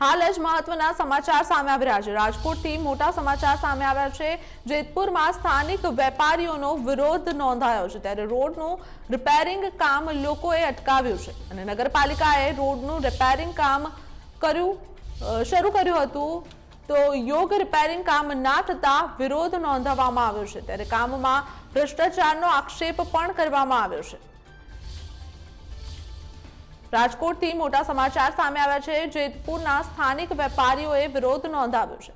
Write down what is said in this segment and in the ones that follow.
હાલ જ મહત્વના સમાચાર સામે આવી રહ્યા છે. રાજકોટથી મોટા સમાચાર સામે આવ્યા છે. જેતપુરમાં સ્થાનિક વેપારીઓનો વિરોધ નોંધાયો છે. ત્યારે રોડનું રિપેરિંગ કામ લોકોએ અટકાવ્યું છે. અને નગરપાલિકાએ રોડનું રિપેરિંગ કામ કર્યું શરૂ કર્યું હતું. તો યોગ રિપેરિંગ કામ ના થતાં વિરોધ નોંધાવવામાં આવ્યો છે. ત્યારે કામમાં ભ્રષ્ટાચારનો આક્ષેપ પણ કરવામાં આવ્યો છે. રાજકોટથી મોટા સમાચાર સામે આવ્યા છે. જેતપુરના સ્થાનિક વેપારીઓએ વિરોધ નોંધાવ્યો છે.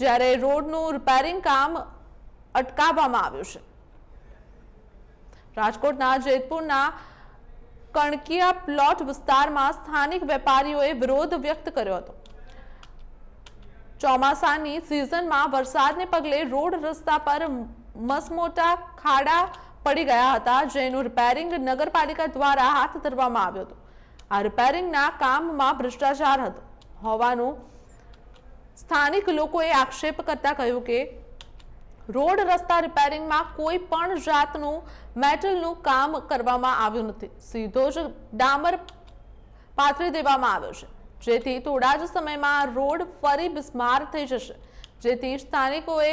જ્યારે રોડનું રિપેરિંગ કામ અટકાવવામાં આવ્યું છે. રાજકોટના જેતપુરના કણકિયા પ્લોટ વિસ્તારમાં સ્થાનિક વેપારીઓએ વિરોધ વ્યક્ત કર્યો હતો. ચોમાસાની સિઝનમાં વરસાદને પગલે રોડ રસ્તા પર મસમોટા ખાડા પડી ગયા હતા, જેનું રિપેરિંગ નગરપાલિકા દ્વારા હાથ ધરવામાં આવ્યું હતું. આ રિપેરિંગના કામમાં ભ્રષ્ટાચાર હતો. હોવાનું સ્થાનિક લોકોએ આક્ષેપ કરતા કહ્યું કે, રોડ રસ્તા રિપેરિંગમાં કોઈ પણ જાતનું મેટલનું કામ કરવામાં આવ્યું નથી. સીધો જ ડામર પાથરી દેવામાં આવ્યો છે. જેથી થોડા જ સમયમાં રોડ ફરી બિસ્માર થઈ જશે. જેથી સ્થાનિકોએ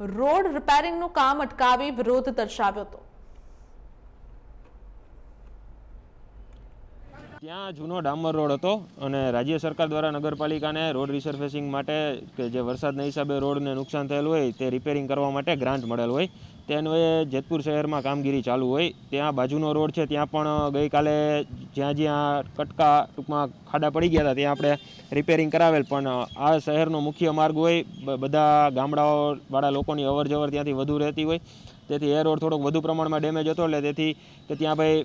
રોડ રિપેરિંગનું કામ અટકાવી વિરોધ દર્શાવ્યો હતો. ત્યાં જૂનો ડામર રોડ હતો અને રાજ્ય સરકાર દ્વારા નગરપાલિકાને રોડ રિસર્ફેસિંગ માટે કે જે વરસાદના હિસાબે રોડને નુકસાન થયેલું હોય તે રિપેરિંગ કરવા માટે ગ્રાન્ટ મળેલ હોય. તે અન્વયે જેતપુર શહેરમાં કામગીરી ચાલુ હોય. ત્યાં બાજુનો રોડ છે, ત્યાં પણ ગઈકાલે જ્યાં જ્યાં કટકા ટૂંકમાં ખાડા પડી ગયા હતા, ત્યાં આપણે રિપેરિંગ કરાવેલ. પણ આ શહેરનો મુખ્ય માર્ગ હોય બધા ગામડાઓવાળા લોકોની અવર જવર ત્યાંથી વધુ રહેતી હોય. તેથી એ રોડ થોડોક વધુ પ્રમાણમાં ડેમેજ હતો, એટલે તેથી કે ત્યાં ભાઈ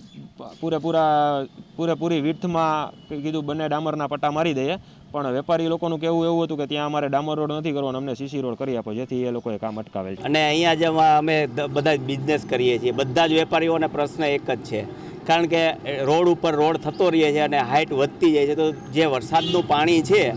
પૂરેપૂરા, પૂરેપૂરી વિડ્થમાં કીધું બંને ડામરના પટ્ટા મારી દઈએ. પણ વેપારી લોકોનું કહેવું એવું હતું કે ત્યાં અમારે ડામર રોડ નથી કરવાનો, અમને સીસી રોડ કરી આપો, જેથી એ લોકોએ કામ અટકાવેલ છે. અને અહીંયા જે અમે બધા જ બિઝનેસ કરીએ છીએ. બધા જ વેપારીઓને પ્રશ્ન એક જ છે. કારણ કે રોડ ઉપર રોડ થતો રહે છે અને હાઇટ વધતી જાય છે, તો જે વરસાદનું પાણી છે,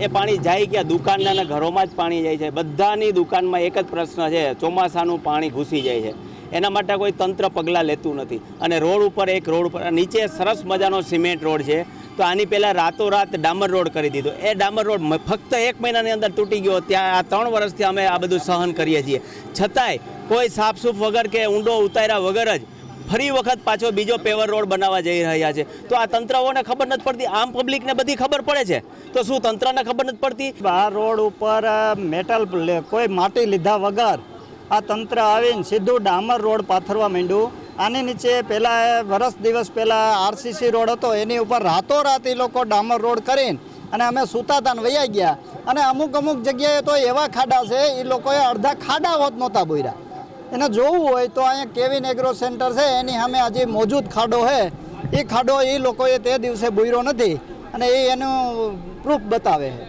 એ પાણી જાય ક્યાં? દુકાનના અને ઘરોમાં જ પાણી જાય છે. બધાની દુકાનમાં એક જ પ્રશ્ન છે, ચોમાસાનું પાણી ઘૂસી જાય છે. એના માટે કોઈ તંત્ર પગલાં લેતું નથી. અને રોડ ઉપર એક રોડ ઉપર, નીચે સરસ મજાનો સિમેન્ટ રોડ છે. તો આની પહેલાં રાતોરાત ડામર રોડ કરી દીધો. એ ડામર રોડ ફક્ત એક મહિનાની અંદર તૂટી ગયો. ત્યાં આ ત્રણ વર્ષથી અમે આ બધું સહન કરીએ છીએ. છતાંય કોઈ સાફસૂફ વગર કે ઊંડો ઉતાર્યા વગર જ ફરી વખત પાછો બીજો પેવર રોડ બનાવવા જઈ રહ્યા છે. તો આ તંત્રઓને ખબર નથી પડતી. આમ પબ્લિકને બધી ખબર પડે છે. તો શું તંત્રને ખબર નથી પડતી? આ રોડ ઉપર મેટલ કોઈ માટી લીધા વગર આ તંત્ર આવીને સીધું ડામર રોડ પાથરવા માંડ્યું. આની નીચે પહેલાં વરસ દિવસ પહેલાં આરસીસી રોડ હતો, એની ઉપર રાતોરાત એ લોકો ડામર રોડ કરીને અને અમે સુતાતાન વૈયા ગયા. અને અમુક અમુક જગ્યાએ તો એવા ખાડા છે એ લોકોએ અડધા ખાડા હોત નહોતા બોર્યા એને જોવું હોય તો અહીંયા કેવિન એગ્રો સેન્ટર છે, એની સામે આજે મોજૂદ ખાડો છે. એ ખાડો એ લોકોએ તે દિવસે બોર્યો નથી અને એ એનું પ્રૂફ બતાવે છે.